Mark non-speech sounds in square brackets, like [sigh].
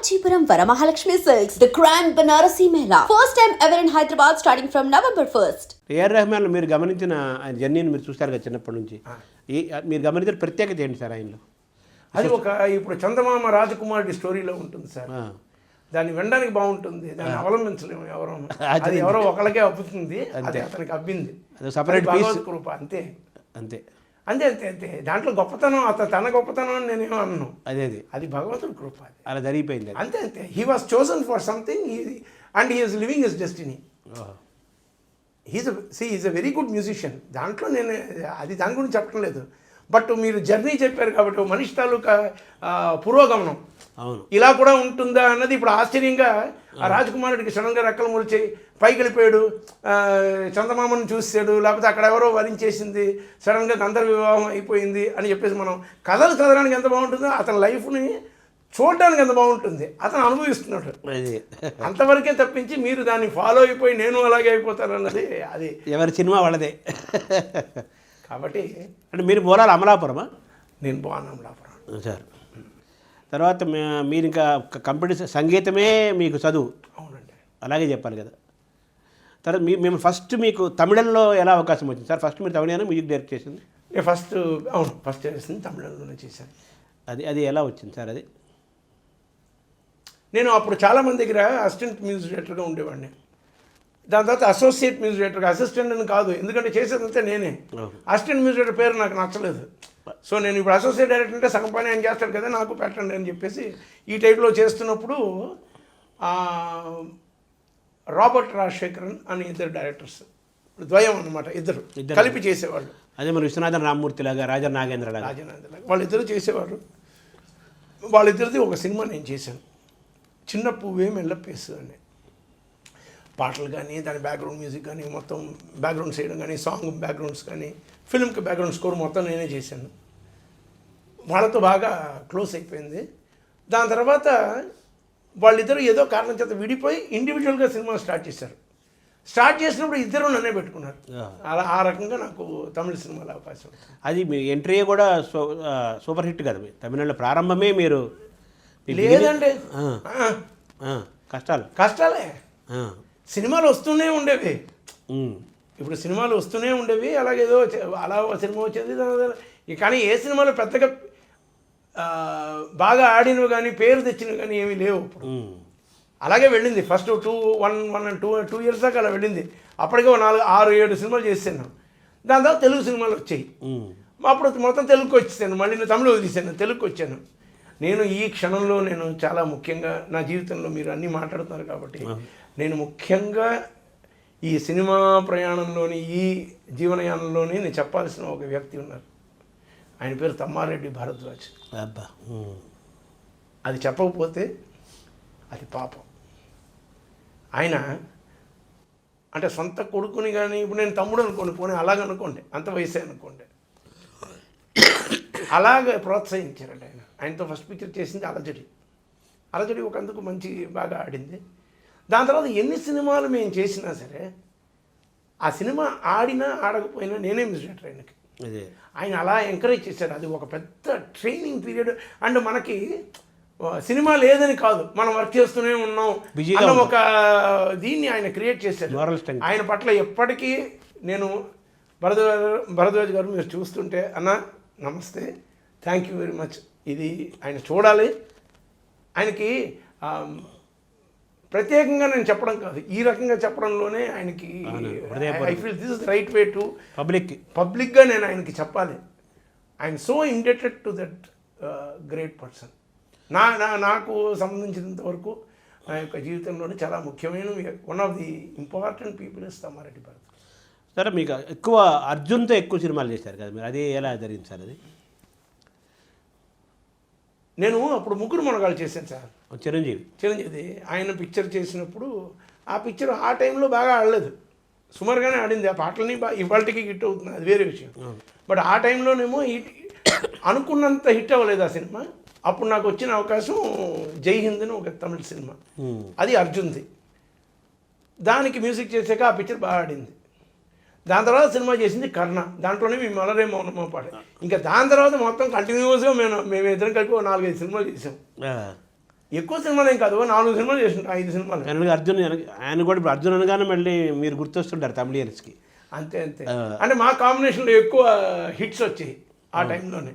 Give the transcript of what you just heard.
Kanchipuram Varamahalakshmi Silks, the Grand Banarasi Mela. First time ever in Hyderabad starting from November 1st. A R Rahman మీరు గమనించిన ఆయన జర్నీని మీరు చూస్తారు కదా చిన్నప్పటి నుంచి. ఈ మీరు గమనించిన ప్రత్యేకత ఏంటి సార్ ఆయనలో? అది ఒక ఇప్పుడు చందమామ రాజకుమారుడి స్టోరీలో ఉంటుంది సార్. దాన్ని వినడానికి బాగుంటుంది దాన్ని అవలంబించలేము ఎవరో. [laughs] అది ఎవరో ఒకరికే అబ్బుతుంది అది అతనికి అబ్బింది. piece. కృప అంతే. అంతే. అంతే అంతే అంతే. దాంట్లో గొప్పతనం అతను తన గొప్పతనం అని నేనేమో అన్నాను అదే అది. అది భగవంతుడి కృప అది. అలా జరిగిపోయింది అంతే అంతే. He was chosen for something and he's living his destiny. He's she is a very good musician దాంట్లో నేను అది దాని గురించి చెప్పడం లేదు. బట్ మీరు జర్నీ చెప్పారు కాబట్టి మనిషి తాలూకా పురోగమనం. ఇలా కూడా ఉంటుందా అన్నది ఇప్పుడు ఆశ్చర్యంగా ఆ రాజకుమారుడికి సడన్గా రెక్కలు మొలిచాయి పైకి వెళ్ళిపోయాడు. ఆ, చందమామను చూసాడు లేకపోతే అక్కడ ఎవరో వరించేసింది సడన్గా గంధర్వ వివాహం అయిపోయింది అని చెప్పేసి మనం కథలు చదవడానికి ఎంత బాగుంటుందో అతని లైఫ్ని చూడడానికి ఎంత బాగుంటుంది. అతను అనుభవిస్తున్నాడు. అంతవరకే తప్పించి మీరు దాన్ని ఫాలో అయిపోయి నేను అలాగే అయిపోతాను అన్నది అది. ఎవరి సినిమా వాళ్ళదే. కాబట్టి అంటే మీరు మూలాలు అమలాపురమా? నేను బాగున్నాను లాపురం సార్. తర్వాత మీరు ఇంకా కంప్యూటర్ సంగీతమే మీకు చదువు. అవునండి. అలాగే చెప్పాలి కదా. తర్వాత మీ మేము ఫస్ట్ మీకు తమిళంలో ఎలా అవకాశం వచ్చింది? సార్ ఫస్ట్ మీరు తమిళ మ్యూజిక్ డైరెక్ట్ చేసింది? నేను ఫస్ట్ అవును ఫస్ట్ చేసింది తమిళంలోనే చేశాను. అది అది ఎలా వచ్చింది సార్ అది? నేను అప్పుడు చాలా మంది దగ్గర అసిస్టెంట్ మ్యూజిక్ డైరెక్టర్గా ఉండేవాడిని. దాని తర్వాత అసోసియేట్ డైరెక్టర్ అసిస్టెంట్ అని కాదు. ఎందుకంటే చేసేదంతా నేనే. అసిస్టెంట్ మ్యూజిక్ డైరెక్టర్ పేరు నాకు నచ్చలేదు. సో నేను ఇప్పుడు అసోసియేట్ డైరెక్టర్ అంటే సగం పని ఆయన చేస్తాడు కదా నాకు పెట్టండి అని చెప్పేసి ఈ టైప్లో చేస్తున్నప్పుడు రాబర్ట్ రాజశేఖరన్ అని ఇద్దరు డైరెక్టర్స్ ద్వయం అన్నమాట ఇద్దరు. కలిపి చేసేవాళ్ళు. అదే మరి విశ్వనాథన్ రామ్మూర్తి లాగా రాజా నాగేంద్ర లాగా. రాజనందలాగా వాళ్ళిద్దరూ చేసేవారు. వాళ్ళిద్దరిది ఒక సినిమా నేను చేశాను. చిన్న పువ్వే మెల్లపేసు అని. పాటలు కానీ దాని బ్యాక్గ్రౌండ్ మ్యూజిక్ కానీ మొత్తం బ్యాక్గ్రౌండ్స్ చేయడం కానీ సాంగ్ బ్యాక్గ్రౌండ్స్ కానీ ఫిల్మ్కి బ్యాక్గ్రౌండ్ స్కోర్ మొత్తం నేనే చేశాను. వాళ్ళతో బాగా క్లోజ్ అయిపోయింది. దాని తర్వాత వాళ్ళిద్దరూ ఏదో కారణం చేత విడిపోయి ఇండివిజువల్గా సినిమా స్టార్ట్ చేశారు. స్టార్ట్ చేసినప్పుడు ఇద్దరు నన్నే పెట్టుకున్నారు. అలా ఆ రకంగా నాకు తమిళ సినిమాలో అవకాశం అది మీ ఎంట్రీ కూడా సూపర్ హిట్ కదా. మీ తమిళనాడులో ప్రారంభమే మీరు లేదండి. కష్టాలు. కష్టాలే. సినిమాలు వస్తూనే ఉండేవి. ఇప్పుడు సినిమాలు వస్తూనే ఉండేవి. అలాగే ఏదో చే- అలా ఒక సినిమా వచ్చేది కానీ ఏ సినిమాలో పెద్దగా బాగా ఆడినవి కానీ పేరు తెచ్చినవి కానీ ఏమీ లేవు ఇప్పుడు. అలాగే వెళ్ళింది. First two one one two two years దాకా అలా వెళ్ళింది. అప్పటికే నాలుగు ఆరు ఏడు సినిమాలు చేశాను దాని తర్వాత తెలుగు సినిమాలు వచ్చాయి. అప్పుడు మొత్తం తెలుగుకి వచ్చేసాను. మళ్ళీ నేను తమిళ వదిలేసాను. తెలుగుకి వచ్చాను. నేను ఈ క్షణంలో నేను చాలా ముఖ్యంగా నా జీవితంలో మీరు అన్నీ మాట్లాడుతున్నారు కాబట్టి నేను ముఖ్యంగా ఈ సినిమా ప్రయాణంలోని ఈ జీవనయానంలోని నేను చెప్పాల్సిన ఒక వ్యక్తి ఉన్నారు. ఆయన పేరు తమ్మారెడ్డి భారద్వాజ్. అబ్బా అది చెప్పకపోతే అది పాపం. ఆయన అంటే సొంత కొడుకుని కానీ ఇప్పుడు నేను తమ్ముడు అనుకోండి పోనీ అలాగనుకోండి అంత వయసే అనుకోండి. అలాగే ప్రోత్సహించారండి ఆయన. ఆయనతో ఫస్ట్ పిక్చర్ చేసింది అలజడి. అలజడి ఒక అందుకు మంచి బాగా ఆడింది. దాని తర్వాత ఎన్ని సినిమాలు మేము చేసినా సరే ఆ సినిమా ఆడినా ఆడకపోయినా నేనే మిస్ ఆయనకి? అదే. ఆయన అలా ఎంకరేజ్ చేశారు. అది ఒక పెద్ద ట్రైనింగ్ పీరియడ్ అండ్ మనకి సినిమా లేదని కాదు మనం వర్క్ చేస్తూనే ఉన్నాం అన్న. ఒక దీన్ని ఆయన క్రియేట్ strength. ఆయన పట్ల ఎప్పటికీ నేను భరద్వాజ్ భరద్వాజ్ గారు మీరు చూస్తుంటే అన్న నమస్తే. థ్యాంక్ యూ వెరీ మచ్ ఇది ఆయన చూడాలి. ఆయనకి ప్రత్యేకంగా నేను చెప్పడం కాదు. ఈ రకంగా చెప్పడంలోనే ఆయనకి. I feel this is right way to public పబ్లిక్గా నేను ఆయనకి చెప్పాలి. I'm so indebted to that great person నా నా నాకు సంబంధించినంత వరకు నా యొక్క జీవితంలోనే చాలా ముఖ్యమైన one of the important people is Tammareddy Bharat సరే మీకు ఎక్కువ అర్జున్తో ఎక్కువ సినిమాలు చేశారు కదా మీరు. అది ఎలా జరిగింది సార్ అది? నేను అప్పుడు ముగ్గురు మునగాలు చేశాను సార్. చిరంజీవి. చిరంజీవి ఆయన పిక్చర్ చేసినప్పుడు ఆ పిక్చర్ ఆ టైంలో బాగా ఆడలేదు. సుమారుగానే ఆడింది. ఆ పాటలని బాగా ఇవాళకి హిట్ అవుతుంది. అది వేరే విషయం. బట్ ఆ టైంలోనేమో హిట్ అనుకున్నంత హిట్ అవ్వలేదు ఆ సినిమా. అప్పుడు నాకు వచ్చిన అవకాశం జై హింద్ అని ఒక తమిళ సినిమా. అది అర్జున్ది. దానికి మ్యూజిక్ చేసాక ఆ పిక్చర్ బాగా ఆడింది. దాని తర్వాత సినిమా చేసింది కర్ణ. దాంట్లోనే మేము మలరే మౌనమో పాట ఇంకా దాని తర్వాత మొత్తం కంటిన్యూస్గా మేము మేము ఇద్దరం కలిపి ఒక నాలుగైదు సినిమాలు చేసాం. ఎక్కువ సినిమాలు ఏం కాదు నాలుగు సినిమాలు చేసింటాం ఐదు సినిమాలు. జనరల్గా అర్జున్ ఆయన కూడా ఇప్పుడు అర్జున్ అనగానే మళ్ళీ మీరు గుర్తొస్తుంటారు తమిళియన్స్కి అంతే అంతే. అంటే మా కాంబినేషన్లో ఎక్కువ హిట్స్ వచ్చాయి ఆ. టైంలోనే.